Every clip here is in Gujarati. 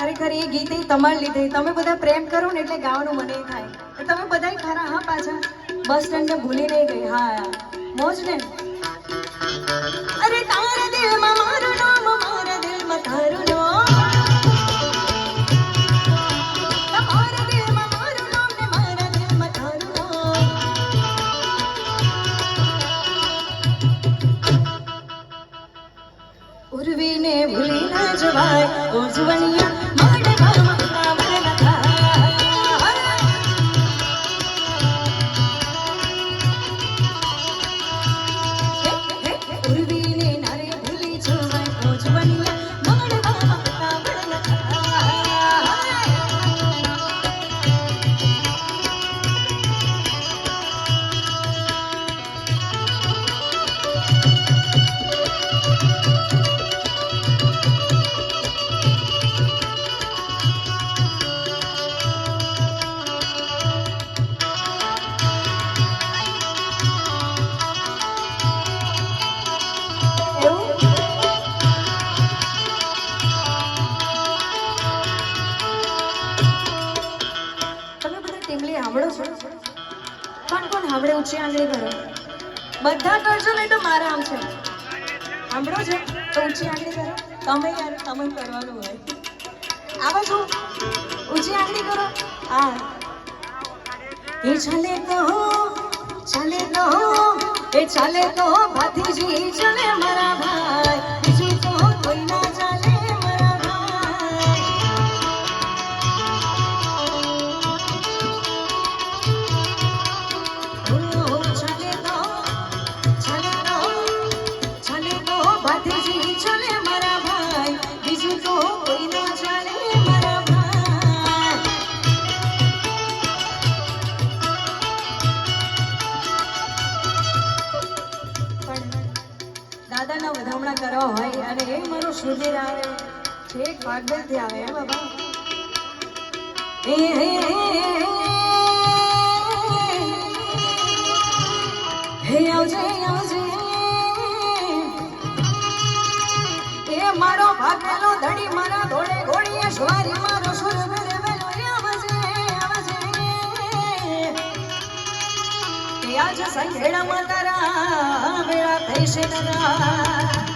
ખરેખર એ ગીત એ તમારે લીધે. તમે બધા પ્રેમ કરો ને એટલે ગાવાનું મને થાય. તમે બધા ખરા, હા, પાછા? બસ સ્ટેન્ડ ને ભૂલી નહીં ગઈ. હા. મોજ ને? અરે તારા દિલમાં મારા સાંભળો છો? કોણ કોણ? સાંભળે ઊંચી આંગળી કરો બધા કરજો, નહીં તો મારા આમ છે. સાંભળો છો? તો ઊંચી આંગળી કરો. તમે યાર, તમે કરવાનું હોય. આવો છો? ઊંચી આંગળી કરો? હા. એ ચાલે તો ચાલે તો એ ચાલે તો ભાતીજી ચાલે મારા ભાઈ. બીજું તો કોઈ ના એ મારો સુધીર આવે છેક ભાગવતથી આવે, હે બાબા. હે હે આવજે આવજે. એ મારો ભાગેલો ધડી મારા ઘોડે ઘોડીએ સવારી મારો સુર મેરે વેલો, એ આવજે આવજે. કે આજ સંઘેડા માતારા વેળા થઈ છે તારા.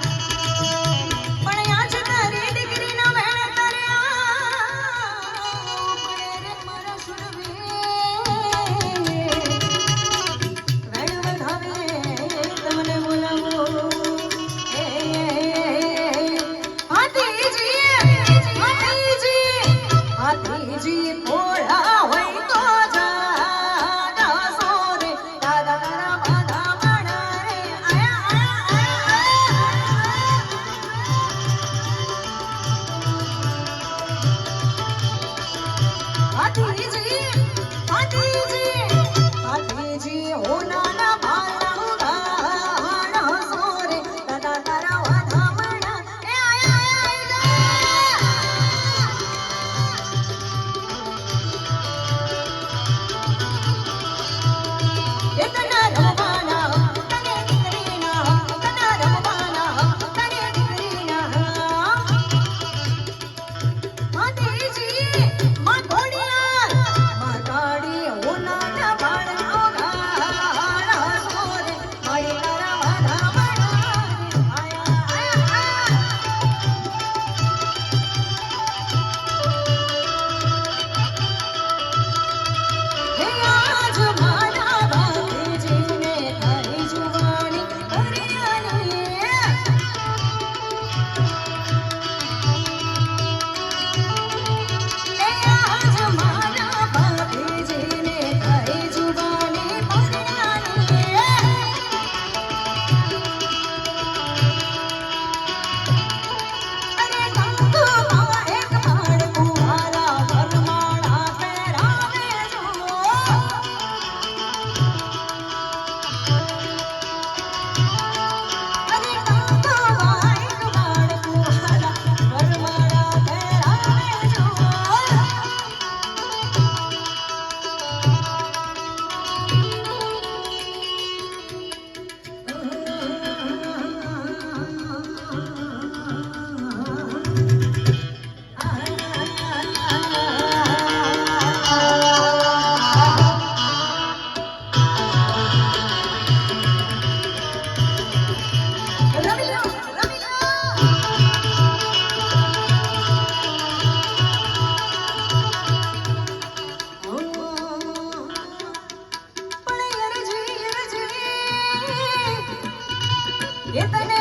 इतने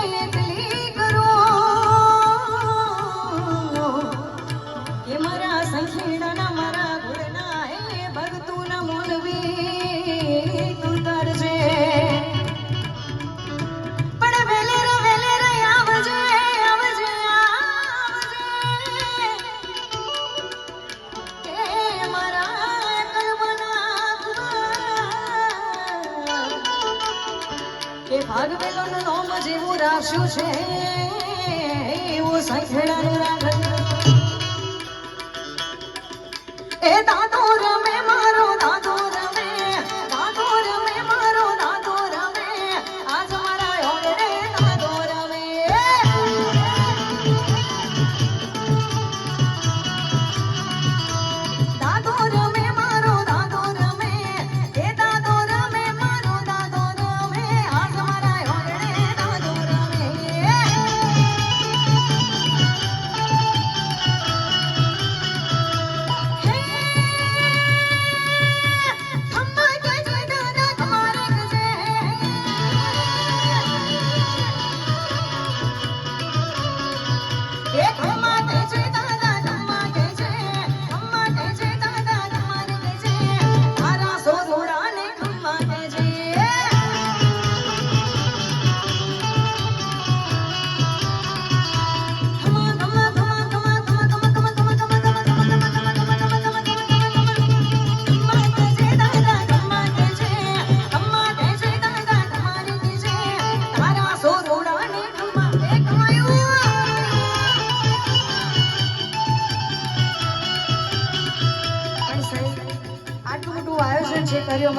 કે ભાગવેલો નું નોમ જેવું રાખ્યું છે. એવું સંખેડાનું રાખ્યું એ દાદો રમ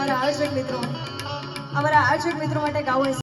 અમારા આયોજક મિત્રો અમારા આયોજક મિત્રો માટે ગાવું